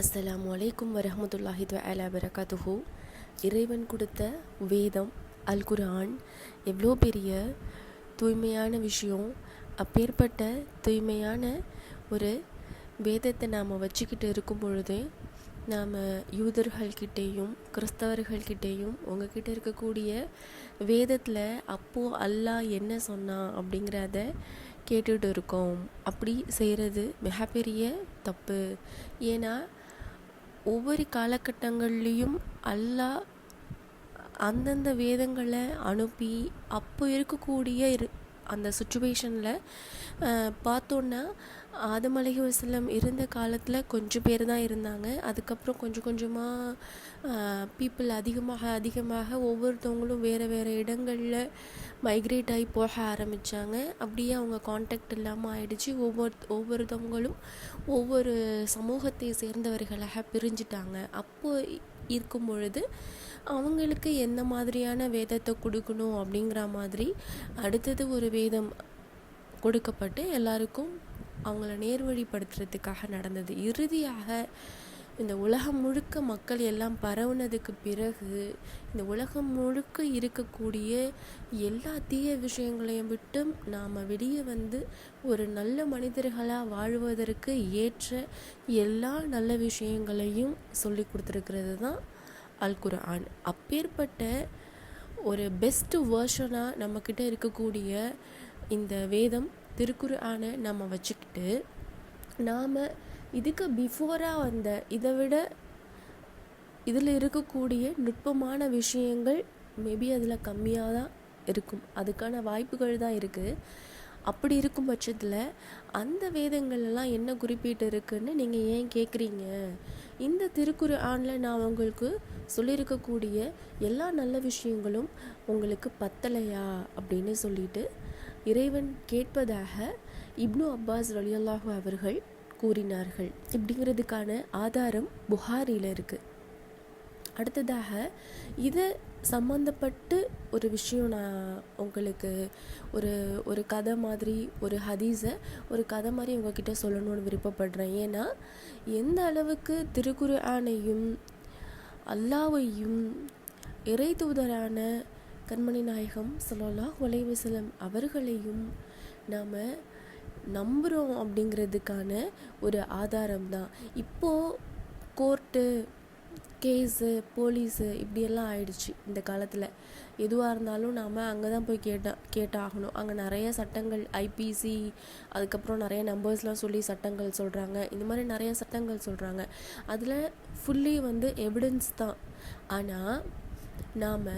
அஸ்லாம் வலைக்கும் வரமத்துல்லாஹி அலா வரகாத்துஹு இறைவன் கொடுத்த வேதம் அல் குரான் எவ்வளோ பெரிய தூய்மையான விஷயம். அப்பேற்பட்ட தூய்மையான ஒரு வேதத்தை நாம் வச்சுக்கிட்டு இருக்கும் பொழுது நாம் யூதர்கள்கிட்டேயும் கிறிஸ்தவர்கள்கிட்டேயும் உங்ககிட்ட இருக்கக்கூடிய வேதத்தில் அப்போது அல்லாஹ் என்ன சொன்னான் அப்படிங்கிறத கேட்டுட்டு இருக்கோம். அப்படி செய்கிறது மிகப்பெரிய தப்பு. ஏன்னா ஒவ்வொரு காலகட்டங்கள்லேயும் அல்லாஹ் அந்தந்த வேதங்களை அனுப்பி அப்போ இருக்கக்கூடிய இரு அந்த சுச்சுவேஷனில் பார்த்தோன்னா ஆதம் அலஹி வஸல்லம் இருந்த காலத்தில் கொஞ்சம் பேர் தான் இருந்தாங்க. அதுக்கப்புறம் கொஞ்சம் கொஞ்சமாக பீப்புள் அதிகமாக அதிகமாக ஒவ்வொருத்தவங்களும் வேறு வேறு இடங்களில் மைக்ரேட் ஆகி போக ஆரம்பித்தாங்க அப்படியே அவங்க காண்டாக்ட் இல்லாமல் ஆயிடுச்சு. ஒவ்வொரு ஒவ்வொருத்தவங்களும் ஒவ்வொரு சமூகத்தை சேர்ந்தவர்களாக பிரிஞ்சிட்டாங்க. அப்போது இருக்கும் பொழுது அவங்களுக்கு எந்த மாதிரியான வேதத்தை கொடுக்கணும் அப்படிங்கிற மாதிரி அடுத்தது ஒரு வேதம் கொடுக்கப்பட்டு எல்லாருக்கும் அவங்கள நேர்வழிப்படுத்துறதுக்காக நடந்தது. இறுதியாக இந்த உலகம் முழுக்க மக்கள் எல்லாம் பரவுனதுக்கு பிறகு இந்த உலகம் முழுக்க இருக்கக்கூடிய எல்லா தீய விஷயங்களையும் விட்டும் நாம் வெளியே வந்து ஒரு நல்ல மனிதர்களாக வாழ்வதற்கு ஏற்ற எல்லா நல்ல விஷயங்களையும் சொல்லி கொடுத்துருக்கிறது தான் அல் குர்ஆன். அப்பேற்பட்ட ஒரு பெஸ்ட்டு வேர்ஷனாக நம்மக்கிட்ட இருக்கக்கூடிய இந்த வேதம் திருக்குறானை நம்ம வச்சுக்கிட்டு நாம் இதுக்கு பிஃபோராக வந்த இதை விட இதில் இருக்கக்கூடிய நுட்பமான விஷயங்கள் மேபி அதில் கம்மியாக தான் இருக்கும். அதுக்கான வாய்ப்புகள் தான் இருக்குது அப்படி இருக்கும் பட்சத்தில் அந்த வேதங்கள்லாம் என்ன குறிப்பிட்டு இருக்குன்னு நீங்கள் ஏன் கேட்குறீங்க இந்த திருக்குறு ஆணில் நான் உங்களுக்கு சொல்லியிருக்கக்கூடிய எல்லா நல்ல விஷயங்களும் உங்களுக்கு பத்தலையா அப்படின்னு சொல்லிட்டு இறைவன் கேட்பதாக இப்னு அப்பாஸ் ரலியல்லாஹு அவர்கள் கூறினார்கள். இப்படிங்கிறதுக்கான ஆதாரம் புகாரியில் இருக்குது அடுத்ததாக இதை சம்மந்தப்பட்டு ஒரு விஷயம் நான் உங்களுக்கு ஒரு ஒரு கதை மாதிரி ஒரு ஹதீஸை ஒரு கதை மாதிரி உங்ககிட்ட சொல்லணும்னு விருப்பப்படுறேன். ஏன்னா எந்த அளவுக்கு திருக்குறு ஆணையும் அல்லாவையும் இறை தூதரான கண்மணி நாயகம் சொல்லலாம் ஒலைவசலம் அவர்களையும் நாம் நம்புகிறோம் அப்படிங்கிறதுக்கான ஒரு ஆதாரம் தான் இப்போது கோர்ட்டு கேஸு போலீஸு இப்படியெல்லாம் ஆயிடுச்சு இந்த காலத்தில். எதுவாக இருந்தாலும் நாம் அங்கே தான் போய் கேட்டால் கேட்டாகணும். அங்கே நிறைய சட்டங்கள் ஐபிசி அதுக்கப்புறம் நிறைய நம்பர்ஸ்லாம் சொல்லி சட்டங்கள் சொல்கிறாங்க இந்த மாதிரி நிறைய சட்டங்கள் சொல்கிறாங்க அதில் ஃபுல்லி வந்து எவிடன்ஸ் தான். ஆனால் நாம்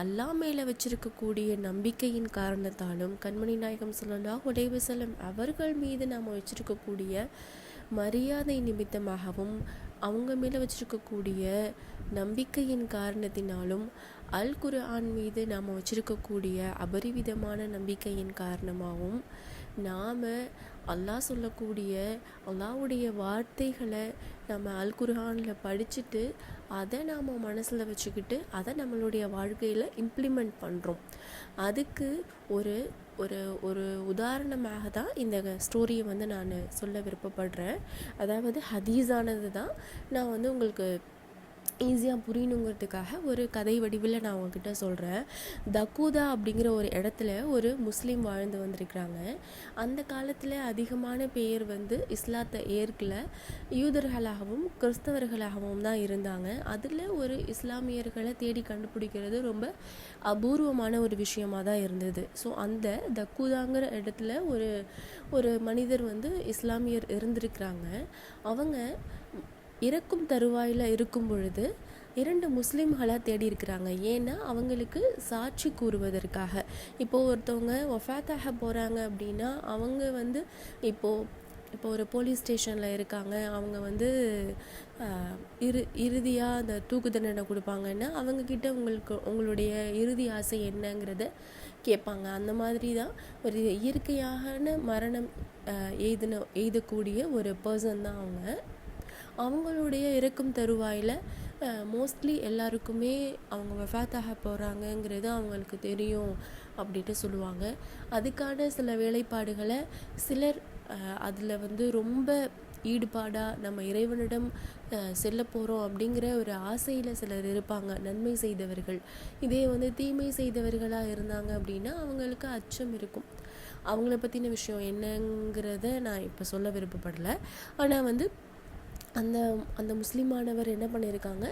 அல்லா மேலே வச்சிருக்கக்கூடிய நம்பிக்கையின் காரணத்தாலும் கண்மணி நாயகம் சொல்லலா உடைவசலம் அவர்கள் மீது நாம் வச்சிருக்கக்கூடிய மரியாதை நிமித்தமாகவும் அவங்க மேலே வச்சிருக்கக்கூடிய நம்பிக்கையின் காரணத்தினாலும் அல் குர்ஆன் மீது நாம் வச்சிருக்கக்கூடிய அபரிவிதமான நம்பிக்கையின் காரணமாகவும் நாம் அல்லாஹ் சொல்லக்கூடிய அல்லாவுடைய வார்த்தைகளை நம்ம அல் படிச்சுட்டு அதை நாம் மனசில் வச்சுக்கிட்டு அதை நம்மளுடைய வாழ்க்கையில் இம்ப்ளிமெண்ட் பண்ணுறோம் அதுக்கு ஒரு ஒரு ஒரு உதாரணமாக தான் இந்த ஸ்டோரியை வந்து நான் சொல்ல விருப்பப்படுறேன். அதாவது ஹதீஸானது தான் நான் வந்து உங்களுக்கு ஈஸியாக புரியணுங்கிறதுக்காக ஒரு கதை வடிவில் நான் உங்ககிட்ட சொல்கிறேன் தக்கூதா அப்படிங்கிற ஒரு இடத்துல ஒரு முஸ்லீம் வாழ்ந்து வந்திருக்கிறாங்க. அந்த காலத்தில் அதிகமான பேர் வந்து இஸ்லாத்தை ஏற்கல. யூதர்களாகவும் கிறிஸ்தவர்களாகவும் தான் இருந்தாங்க. அதில் ஒரு இஸ்லாமியர்களை தேடி கண்டுபிடிக்கிறது ரொம்ப அபூர்வமான ஒரு விஷயமாக தான் இருந்தது. ஸோ அந்த தக்கூதாங்கிற இடத்துல ஒரு ஒரு மனிதர் வந்து இஸ்லாமியர் இருந்திருக்கிறாங்க. அவங்க இறக்கும் தருவாயில் இருக்கும் பொழுது இரண்டு முஸ்லீம்களாக தேடி இருக்கிறாங்க. ஏன்னா அவங்களுக்கு சாட்சி கூறுவதற்காக. இப்போது ஒருத்தவங்க ஒஃபாத்தாக போகிறாங்க அப்படின்னா அவங்க வந்து இப்போது இப்போ ஒரு போலீஸ் ஸ்டேஷனில் இருக்காங்க. அவங்க வந்து இறு இறுதியாக அந்த தூக்கு தண்டனை கொடுப்பாங்கன்னா அவங்கக்கிட்ட உங்களுக்கு உங்களுடைய இறுதி ஆசை என்னங்கிறத கேட்பாங்க. அந்த மாதிரி தான் ஒரு இயற்கையான மரணம் எய்தின எய்தக்கூடிய ஒரு பர்சன் தான் அவங்க. அவங்களுடைய இறக்கும் தருவாயில் மோஸ்ட்லி எல்லாருக்குமே அவங்க வஃபாத்தாக போகிறாங்கங்கிறது அவங்களுக்கு தெரியும் அப்படின்ட்டு சொல்லுவாங்க. அதுக்கான சில வேலைப்பாடுகளை சிலர் அதில் வந்து ரொம்ப ஈடுபாடாக நம்ம இறைவனிடம் செல்ல போகிறோம் அப்படிங்கிற ஒரு ஆசையில் சிலர் இருப்பாங்க நன்மை செய்தவர்கள். இதே வந்து தீமை செய்தவர்களாக இருந்தாங்க அப்படின்னா அவங்களுக்கு அச்சம் இருக்கும். அவங்கள பற்றின விஷயம் என்னங்கிறத நான் இப்போ சொல்ல விருப்பப்படலை. ஆனால் வந்து அந்த அந்த முஸ்லீமானவர் என்ன பண்ணியிருக்காங்க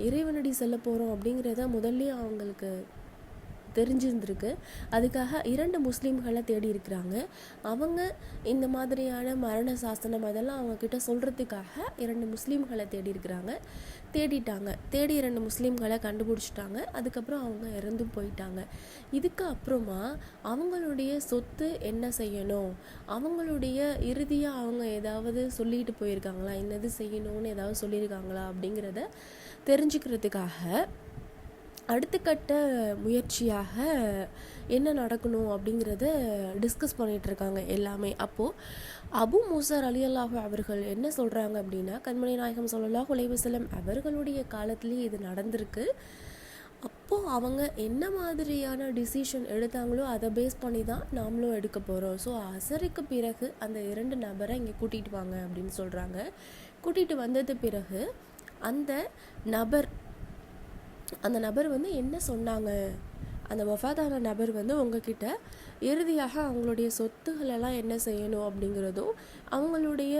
இறைவனடி செல்ல போகிறோம் அப்படிங்கிறத முதல்ல அவங்களுக்கு தெரிஞ்சிருந்திருக்கு. அதுக்காக இரண்டு முஸ்லீம்களை தேடி இருக்கிறாங்க. அவங்க இந்த மாதிரியான மரண சாசனம் அதெல்லாம் அவங்க கிட்ட சொல்கிறதுக்காக இரண்டு முஸ்லீம்களை தேடி இருக்கிறாங்க. தேடிட்டாங்க. தேடி இரண்டு முஸ்லீம்களை கண்டுபிடிச்சிட்டாங்க. அதுக்கப்புறம் அவங்க இறந்து போயிட்டாங்க. இதுக்கு அப்புறமா அவங்களுடைய சொத்து என்ன செய்யணும்? அவங்களுடைய இறுதியாக அவங்க ஏதாவது சொல்லிட்டு போயிருக்காங்களா? என்னது செய்யணும்னு ஏதாவது சொல்லியிருக்காங்களா அப்படிங்கிறத தெரிஞ்சுக்கிறதுக்காக அடுத்த கட்ட முயற்சியாக என்ன நடக்கணும் அப்படிங்கிறத டிஸ்கஸ் பண்ணிட்டு இருக்காங்க எல்லாமே. அப்போது அபு மூசர் அலி அல்லாஹு அவர்கள் என்ன சொல்கிறாங்க அப்படின்னா கண்மணி நாயகம் சொல்லலா உலைவசலம் அவர்களுடைய காலத்திலேயே இது நடந்திருக்கு. அப்போது அவங்க என்ன மாதிரியான டிசிஷன் எடுத்தாங்களோ அதை பேஸ் பண்ணி தான் நாமளும் எடுக்க போகிறோம் ஸோ அசருக்கு பிறகு அந்த இரண்டு நபரை இங்கே கூட்டிகிட்டு வாங்க அப்படின்னு சொல்கிறாங்க கூட்டிகிட்டு வந்தது பிறகு அந்த நபர் அந்த நபர் வந்து என்ன சொன்னாங்க? அந்த வஃபாதான நபர் வந்து உங்ககிட்ட இறுதியாக அவங்களுடைய சொத்துகளெல்லாம் என்ன செய்யணும் அப்படிங்கிறதும் அவங்களுடைய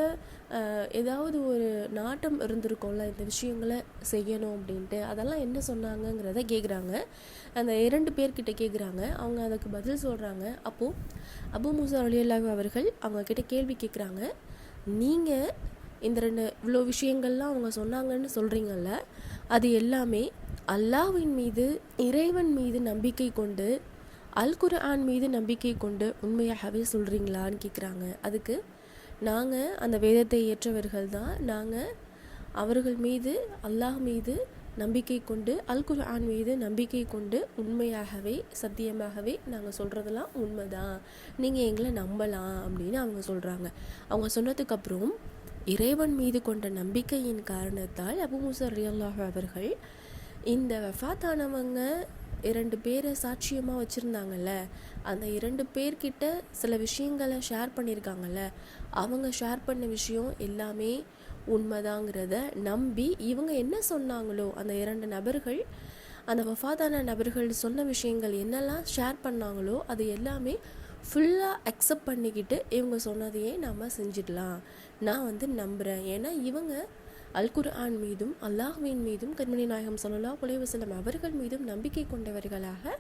ஏதாவது ஒரு நாட்டம் இருந்திருக்கும்ல இந்த விஷயங்களை செய்யணும் அப்படின்ட்டு அதெல்லாம் என்ன சொன்னாங்கங்கிறத கேட்குறாங்க அந்த இரண்டு பேர்கிட்ட கேட்குறாங்க அவங்க அதுக்கு பதில் சொல்கிறாங்க அப்போது அபு முசா அலியல்லாஹ் அவர்கள் அவங்கக்கிட்ட கேள்வி கேட்குறாங்க நீங்கள் இந்த ரெண்டு இவ்வளோ விஷயங்கள்லாம் அவங்க சொன்னாங்கன்னு சொல்கிறீங்கல்ல அது எல்லாமே அல்லாஹ்வின் மீது இறைவன் மீது நம்பிக்கை கொண்டு அல் குர்ஆன் மீது நம்பிக்கை கொண்டு உண்மையாகவே சொல்கிறீங்களான்னு கேட்குறாங்க அதுக்கு நாங்கள் அந்த வேதத்தை ஏற்றவர்கள் தான். நாங்கள் அவர்கள் மீது அல்லாஹ் மீது நம்பிக்கை கொண்டு அல் குர்ஆன் மீது நம்பிக்கை கொண்டு உண்மையாகவே சத்தியமாகவே நாங்கள் சொல்கிறதெல்லாம் உண்மைதான். நீங்கள் எங்களை நம்பலாம் அப்படின்னு அவங்க சொல்கிறாங்க அவங்க சொன்னதுக்கப்புறம் இறைவன் மீது கொண்ட நம்பிக்கையின் காரணத்தால் அபு முசர் ரியல்லாஹ் அவர்கள் இந்த வஃபாத்தானவங்க இரண்டு பேரை சாட்சியமாக வச்சுருந்தாங்கல்ல அந்த இரண்டு பேர்கிட்ட சில விஷயங்களை ஷேர் பண்ணியிருக்காங்கல்ல அவங்க ஷேர் பண்ண விஷயம் எல்லாமே உண்மைதாங்கிறத நம்பி இவங்க என்ன சொன்னாங்களோ அந்த இரண்டு நபர்கள் அந்த வஃபாதான நபர்கள் சொன்ன விஷயங்கள் என்னெல்லாம் ஷேர் பண்ணாங்களோ அது எல்லாமே ஃபுல்லாக அக்செப்ட் பண்ணிக்கிட்டு இவங்க சொன்னதையே நம்ம செஞ்சிடலாம். நான் வந்து நம்புகிறேன் ஏன்னா இவங்க அல் குர்ஆன் மீதும் அல்லாஹ்வின் மீதும் கண்மணி நாயகம் சொல்லலா உலைவசலம் அவர்கள் மீதும் நம்பிக்கை கொண்டவர்களாக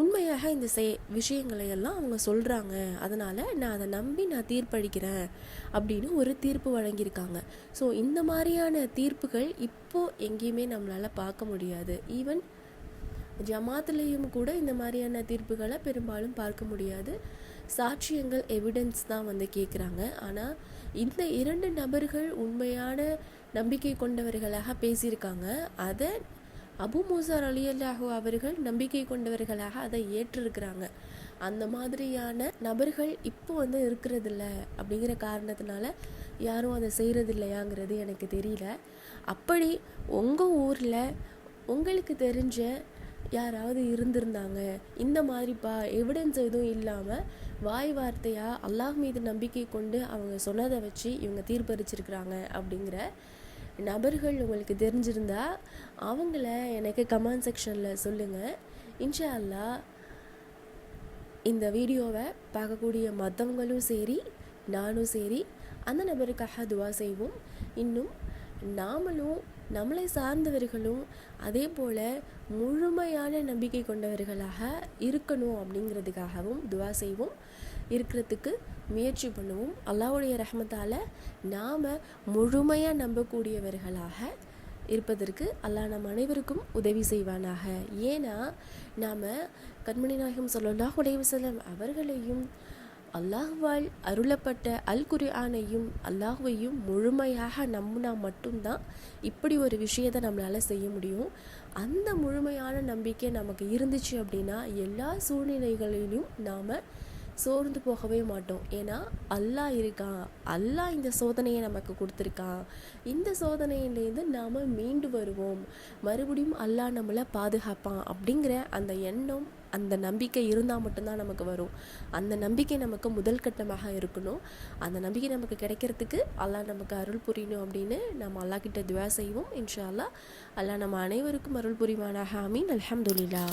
உண்மையாக இந்த செய் விஷயங்களை எல்லாம் அவங்க சொல்கிறாங்க அதனால் நான் அதை நம்பி நான் தீர்ப்பளிக்கிறேன் அப்படின்னு ஒரு தீர்ப்பு வழங்கியிருக்காங்க. ஸோ இந்த மாதிரியான தீர்ப்புகள் இப்போது எங்கேயுமே நம்மளால் பார்க்க முடியாது. ஈவன் ஜமாத்துலேயும் கூட இந்த மாதிரியான தீர்ப்புகளை பெரும்பாலும் பார்க்க முடியாது. சாட்சியங்கள் எவிடன்ஸ் தான் வந்து கேட்குறாங்க ஆனால் இந்த இரண்டு நபர்கள் உண்மையான நம்பிக்கை கொண்டவர்களாக பேசியிருக்காங்க. அதை அபு மூசார் அலி அல்லாஹு அவர்கள் நம்பிக்கை கொண்டவர்களாக அதை ஏற்றிருக்கிறாங்க. அந்த மாதிரியான நபர்கள் இப்போ வந்து இருக்கிறதில்ல அப்படிங்கிற காரணத்தினால யாரும் அதை செய்கிறது இல்லையாங்கிறது எனக்கு தெரியல. அப்படி உங்கள் ஊரில் உங்களுக்கு தெரிஞ்ச யாராவது இருந்திருந்தாங்க? இந்த மாதிரிப்பா எவிடன்ஸ் எதுவும் இல்லாமல் வாய் வார்த்தையாக அல்லாஹ் மீது நம்பிக்கை கொண்டு அவங்க சொன்னதை வச்சு இவங்க தீர்ப்பரிச்சிருக்கிறாங்க அப்படிங்கிற நபர்கள் உங்களுக்கு தெரிஞ்சிருந்தா அவங்கள எனக்கு கமெண்ட் செக்ஷனில் சொல்லுங்கள் இன்ஷா அல்லாஹ் இந்த வீடியோவை பார்க்கக்கூடிய மற்றவங்களும் சரி நானும் சரி அந்த நபருக்காக துவா செய்வோம். இன்னும் நாமளும் நம்மளை சார்ந்தவர்களும் அதே போல் முழுமையான நம்பிக்கை கொண்டவர்களாக இருக்கணும் அப்படிங்கிறதுக்காகவும் துவா செய்வோம். இருக்கிறதுக்கு முயற்சி பண்ணுவோம். அல்லாஹ்வுடைய ரஹமத்தால் நாம் முழுமையாக நம்பக்கூடியவர்களாக இருப்பதற்கு அல்லாஹ் நம் அனைவருக்கும் உதவி செய்வானாக. ஏன்னா நாம் கண்மணி நாயகம் சொல்லலாம் உடைய செல்லம் அவர்களையும் அல்லாஹ்வால் அருளப்பட்ட அல் குர்ஆனையும் அல்லாஹ்வையும் முழுமையாக நம்பினா மட்டும்தான் இப்படி ஒரு விஷயத்தை நம்மளால் செய்ய முடியும். அந்த முழுமையான நம்பிக்கை நமக்கு இருந்துச்சு அப்படின்னா எல்லா சூழ்நிலைகளிலும் நாம் சோர்ந்து போகவே மாட்டோம். ஏன்னா அல்லாஹ் இருக்கான் அல்லாஹ் இந்த சோதனையை நமக்கு கொடுத்துருக்கான். இந்த சோதனையிலேருந்து நாம் மீண்டு வருவோம். மறுபடியும் அல்லாஹ் நம்மளை பாதுகாப்பான் அப்படிங்கிற அந்த எண்ணம் அந்த நம்பிக்கை இருந்தால் மட்டும்தான் நமக்கு வரும். அந்த நம்பிக்கை நமக்கு முதல் கட்டமாக இருக்கணும். அந்த நம்பிக்கை நமக்கு கிடைக்கிறதுக்கு அல்லாஹ் நமக்கு அருள் புரியணும் அப்படின்னு நம்ம அல்லாஹ் கிட்ட துவா செய்வோம். இன்ஷா அல்லாஹ் அல்லா நம்ம அனைவருக்கும் அருள் புரிவானாக. அமீன் அலமதுல்லா